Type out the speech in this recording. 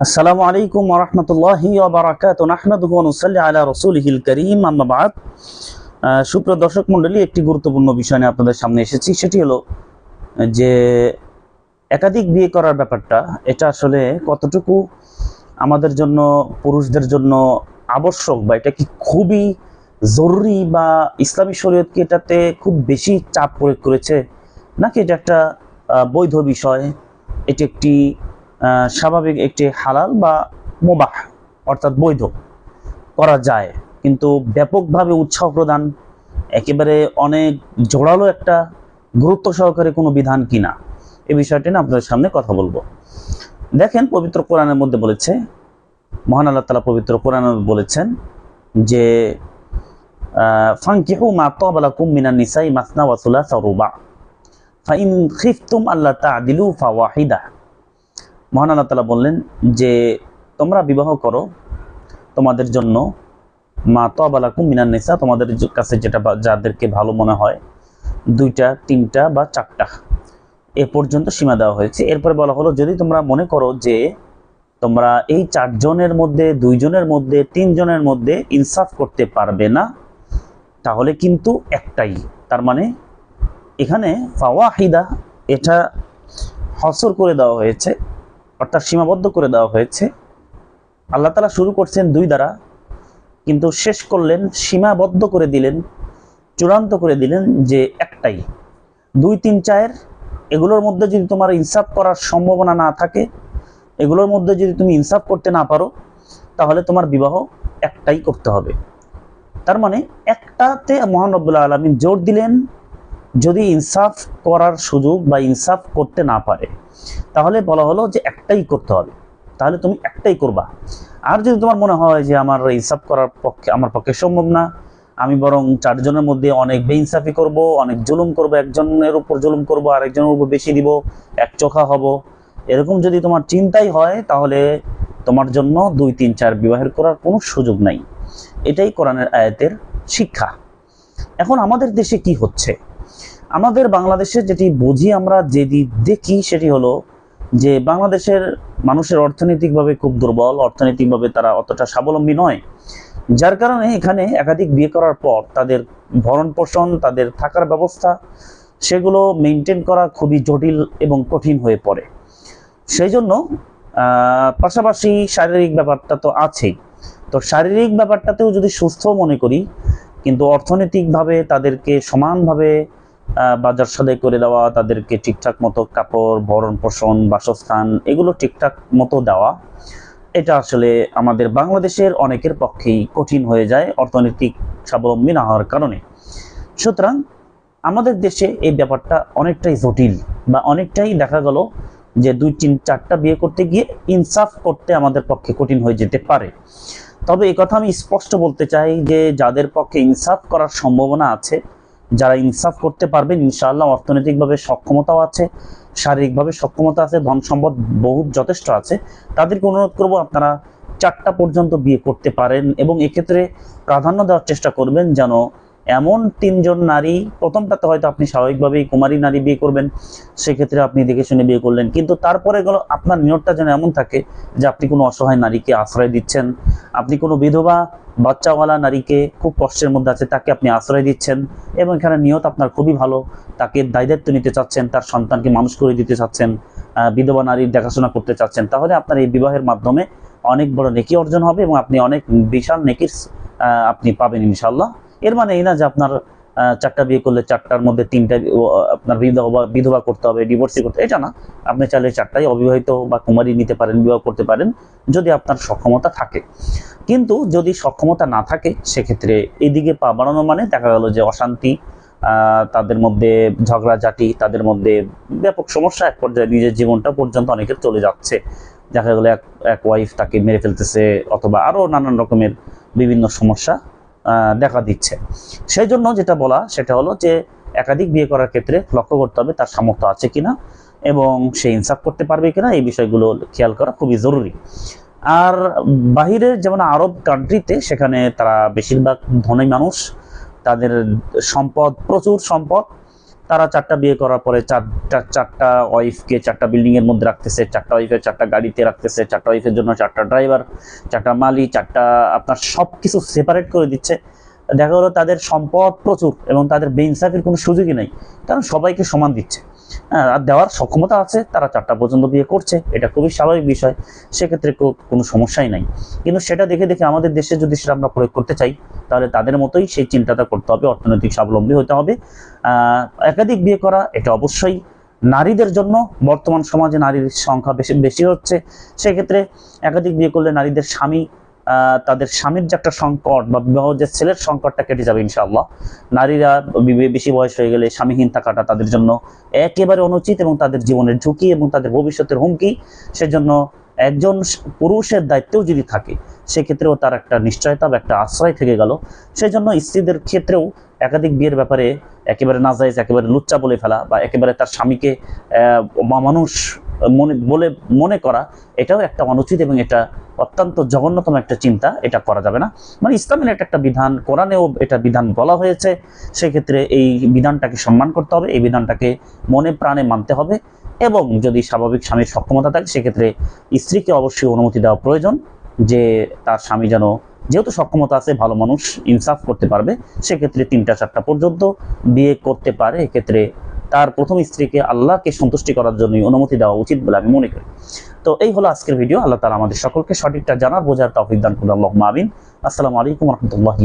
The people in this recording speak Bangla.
আসসালামু আলাইকুম ওরহমতুল্লাহি ওবরাকাত নাহমাদুহু ওয়া নুসাল্লি আলা রাসূলিহিল কারীম আম্মা বাদ। আহ, সুপ্রিয় দর্শক মণ্ডলী একটি গুরুত্বপূর্ণ বিষয় নিয়ে আপনাদের সামনে এসেছি। সেটি হলো যে একাধিক বিয়ে করার ব্যাপারটা এটা আসলে কতটুকু আমাদের জন্য পুরুষদের জন্য আবশ্যক বা এটা কি খুবই জরুরি বা ইসলামী শরীয়ত কি এটাতে খুব বেশি চাপ প্রয়োগ করেছে? নাকি এটা একটা বৈধ বিষয়? এটি একটি স্বাভাবিক একটি হালাল বা মোবাহ, অর্থাৎ বৈধ করা যায়। কিন্তু ব্যাপকভাবে উৎসাহ প্রদান একেবারে অনেক জোরালো একটা গুরুত্ব সহকারে কোনো বিধান কিনা, এ বিষয়টি না আপনাদের সামনে কথা বলব। দেখেন, পবিত্র কোরআনের মধ্যে বলেছে, মহান আল্লাহ তালা পবিত্র কোরআনে বলেছেন যে ফাঙ্কিহু মা তাবালাকুম মিনান নিসাই মাসনা ওয়া সুলাসা ওয়া রুবা ফাইন খিফতুম আল্লাহ তা'দিলু ফাওয়াহিদা মহান আল্লাহ তালা বললেন যে, তোমরা বিবাহ করো, তোমাদের জন্য মা তবালাকুম মিনান নিসা তোমাদের কাছে যেটা যাদেরকে ভালো মনে হয়, দুইটা, তিনটা বা চারটা। এ পর্যন্ত সীমা দেওয়া হয়েছে। এরপরে বলা হলো, যদি তোমরা মনে করো যে, তোমরা এই চারজনের মধ্যে, দুইজনের মধ্যে, তিনজনের মধ্যে ইনসাফ করতে পারবে না, তাহলে কিন্তু একটাই। তার মানে এখানে ফাওয়াহিদা এটা হসর করে দেওয়া হয়েছে। অর্থাৎ সীমাবদ্ধ করে দেওয়া হয়েছে। আল্লাহ তালা শুরু করছেন দুই দ্বারা, কিন্তু শেষ করলেন, সীমাবদ্ধ করে দিলেন, চূড়ান্ত করে দিলেন যে একটাই। দুই তিন চায়ের এগুলোর মধ্যে যদি তোমার ইনসাফ করার সম্ভাবনা না থাকে, এগুলোর মধ্যে যদি তুমি ইনসাফ করতে না পারো, তাহলে তোমার বিবাহ একটাই করতে হবে। তার মানে একটাতে মহান রব্বুল্লাহ আলমিন জোর দিলেন যদি ইনসাফ করার সুযোগ বা ইনসাফ করতে না পারে, তাহলে বলা হলো যে একটাই করতে হবে। তাহলে তুমি একটাই করবা। আর যদি তোমার মনে হয় যে আমার ইনসাফ করার পক্ষে, আমার পক্ষে সম্ভব না, আমি বরং চারজনের মধ্যে অনেক বেইনসাফি করব, অনেক জুলুম করব, একজনের উপর জুলুম করব, আরেকজনের উপর বেশি দিব, এক চোখা হব, এরকম যদি তোমার চিন্তাই হয়, তাহলে তোমার জন্য দুই, তিন, চার বিবাহের করার কোনো সুযোগ নাই। এটাই কোরআনের আয়াতের শিক্ষা। এখন আমাদের দেশে কি হচ্ছে? আমাদের বাংলাদেশে যেটি বুঝি আমরা যেটি দেখি সেটি হলো যে বাংলাদেশের মানুষের অর্থনৈতিকভাবে খুব দুর্বল, অর্থনৈতিকভাবে তারা অতটা স্বাবলম্বী নয়। যার কারণে এখানে একাধিক বিয়ে করার পর তাদের ভরণ পোষণ তাদের থাকার ব্যবস্থা, সেগুলো মেনটেন করা খুবই জটিল এবং কঠিন হয়ে পড়ে। সেই জন্য পাশাপাশি শারীরিক ব্যাপারটা তো আছেই। তো শারীরিক ব্যাপারটাতেও যদি সুস্থ মনে করি, কিন্তু অর্থনৈতিকভাবে তাদেরকে সমানভাবে বাজার সদাই করে দেওয়া, তাদেরকে ঠিকঠাক মতো কাপড়, ভরণ পোষণ, বাসস্থান, এগুলো ঠিকঠাক মতো দেওয়া। এটা আসলে আমাদের বাংলাদেশের অনেকের পক্ষেই কঠিন হয়ে যায় অর্থনৈতিক স্বাবলম্বী না হওয়ার কারণে। সুতরাং আমাদের দেশে এই ব্যাপারটা অনেকটাই জটিল বা অনেকটাই দেখা গেল যে দুই তিন চারটা বিয়ে করতে গিয়ে ইনসাফ করতে আমাদের পক্ষে কঠিন হয়ে যেতে পারে। তবে কথা আমি স্পষ্ট বলতে চাই যে যাদের পক্ষে ইনসাফ করার সম্ভাবনা আছে যারা ইনসাফ করতে পারবেন, ইনশাআল্লাহ অর্থনৈতিকভাবে সক্ষমতাও আছে, শারীরিকভাবে সক্ষমতা আছে, ধন সম্পদ বহুত যথেষ্ট আছে। তাদেরকে অনুরোধ করব আপনারা চারটা পর্যন্ত বিয়ে করতে পারেন এবং এক্ষেত্রে প্রাধান্য দেওয়ার চেষ্টা করবেন যেন এমন তিনজন নারী, প্রথমটাতে হয়তো আপনি স্বাভাবিকভাবেই কুমারী নারী বিয়ে করবেন, সেক্ষেত্রে আপনি দেখে শুনে বিয়ে করলেন। কিন্তু তারপরে গেল, আপনার নিয়তটা যেন এমন থাকে যে আপনি কোনো অসহায় নারীকে আশ্রয় দিচ্ছেন, আপনি কোনো বিধবা বাচ্চাওয়ালা নারীকে খুব কষ্টের মধ্যে আছে, তাকে আপনি আশ্রয় দিচ্ছেন এবং এখানে নিয়ত আপনার খুবই ভালো, তাকে দায়িত্ব নিতে চাচ্ছেন, তার সন্তানকে মানুষ করে দিতে চাচ্ছেন বিধবা নারীর দেখাশোনা করতে চাচ্ছেন, তাহলে আপনার এই বিবাহের মাধ্যমে অনেক বড় নেকি অর্জন হবে এবং আপনি অনেক বিশাল নেকির আপনি পাবেন ইনশাল্লাহ এর মানে এই না যে আপনার চারটা বিয়ে করলে চারটার মধ্যে তিনটা আপনার বিধবা বিধবা করতে হবে ডিভোর্সি করতে এটা না। আপনি চাইলে চারটাই অবিবাহিত বা কুমারী নিতে পারেন, বিবাহ করতে পারেন, যদি আপনার সক্ষমতা থাকে। কিন্তু যদি সক্ষমতা না থাকে, সেক্ষেত্রে এদিকে পা বাড়ানো মানে দেখা গেল যে অশান্তি তাদের মধ্যে ঝগড়াঝাটি, তাদের মধ্যে ব্যাপক সমস্যা এক পর্যায়ে নিজের জীবনটা পর্যন্ত অনেকের চলে যাচ্ছে। দেখা গেলো এক এক ওয়াইফ তাকে মেরে ফেলতেছে, অথবা আরও নানান রকমের বিভিন্ন সমস্যা। দেখা দিচ্ছে। সেই জন্য যেটা বলা, সেটা হলো যে একাধিক বিয়ে করার ক্ষেত্রে লক্ষ্য করতে হবে তার সামর্থ্য আছে কিনা এবং সে ইনসাফ করতে পারবে কিনা, এই বিষয়গুলো খেয়াল করা খুবই জরুরি। আর বাহিরের যেমন আরব কান্ট্রিতে সেখানে তারা বেশিরভাগ ধনী মানুষ, তাদের সম্পদ, প্রচুর সম্পদ তারা চারটা বিয়ে করার পরে চারটা চারটা ওয়াইফকে চারটা বিল্ডিং এর মধ্যে রাখতেছে, চারটা ওয়াইফের চারটা গাড়িতে রাখতেছে, চারটা ওয়াইফের জন্য চারটা ড্রাইভার চারটা মালি চারটা আপনার সব কিছু সেপারেট করে দিচ্ছে। দেখা গেলো তাদের সম্পদ প্রচুর এবং তাদের বেইনসাফের কোনো সুযোগই নেই। কারণ সবাইকে সমান দিচ্ছে। হ্যাঁ, আর দেওয়ার সক্ষমতা আছে তারা চারটা পর্যন্ত বিয়ে করছে এটা খুবই স্বাভাবিক বিষয় সেক্ষেত্রে কোনো সমস্যাই নাই। কিন্তু সেটা দেখে দেখে আমাদের দেশে যদি সেটা আমরা প্রয়োগ করতে চাই তাহলে তাদের মতোই সেই চিন্তাটা করতে হবে অর্থনৈতিক স্বাবলম্বী হতে হবে। একাধিক বিয়ে করা এটা অবশ্যই। নারীদের জন্য বর্তমান সমাজে নারীর সংখ্যা বেশি বেশি হচ্ছে। সেক্ষেত্রে একাধিক বিয়ে করলে নারীদের স্বামী তাদের স্বামীর যে একটা সংকট বা বিবাহ যে ছেলের সংকটটা কেটে যাবে ইনশাআল্লাহ, নারীরা বেশি বয়স হয়ে গেলে স্বামীহীন থাকাটা তাদের জন্য একেবারে অনুচিত এবং তাদের জীবনের ঝুঁকি এবং তাদের ভবিষ্যতের হুমকি, সেজন্য একজন পুরুষের দায়িত্বেও যদি থাকে, সেক্ষেত্রেও তার একটা নিশ্চয়তা বা একটা আশ্রয় থেকে গেল। সেজন্য স্ত্রীদের ক্ষেত্রেও একাধিক বিয়ের ব্যাপারে একেবারে নাজাইজ একেবারে লুচ্চা বলে ফেলা বা একেবারে তার স্বামীকে মানুষ মনে, বলে, মনে করা, এটাও একটা অনুচিত এবং এটা অত্যন্ত জঘন্যতম একটা চিন্তা, এটা করা যাবে না। মানে ইসলামের এটা একটা বিধান, কোরআনেও এটা বিধান বলা হয়েছে, সেক্ষেত্রে এই বিধানটাকে সম্মান করতে হবে, এই বিধানটাকে মনে প্রাণে মানতে হবে এবং যদি স্বাভাবিক স্বামীর সক্ষমতা থাকে, সেক্ষেত্রে স্ত্রীকে অবশ্যই অনুমতি দেওয়া প্রয়োজন যে তার স্বামী যেন, যেহেতু সক্ষমতা আছে, ভালো মানুষ, ইনসাফ করতে পারবে, সেক্ষেত্রে তিনটা চারটা পর্যন্ত বিয়ে করতে পারে, এক্ষেত্রে তার প্রথম স্ত্রীকে আল্লাহকে সন্তুষ্টি করার জন্যই অনুমতি দেওয়া উচিত বলে আমি মনে করি। তো এই হলো আজকের ভিডিও। আল্লাহ তালা আমাদের সকলকে সঠিকটা জানার, বোঝার তৌফিক দান করুন। আল্লাহ মাবিন আসসালামু আলাইকুম রহমতুল্লাহ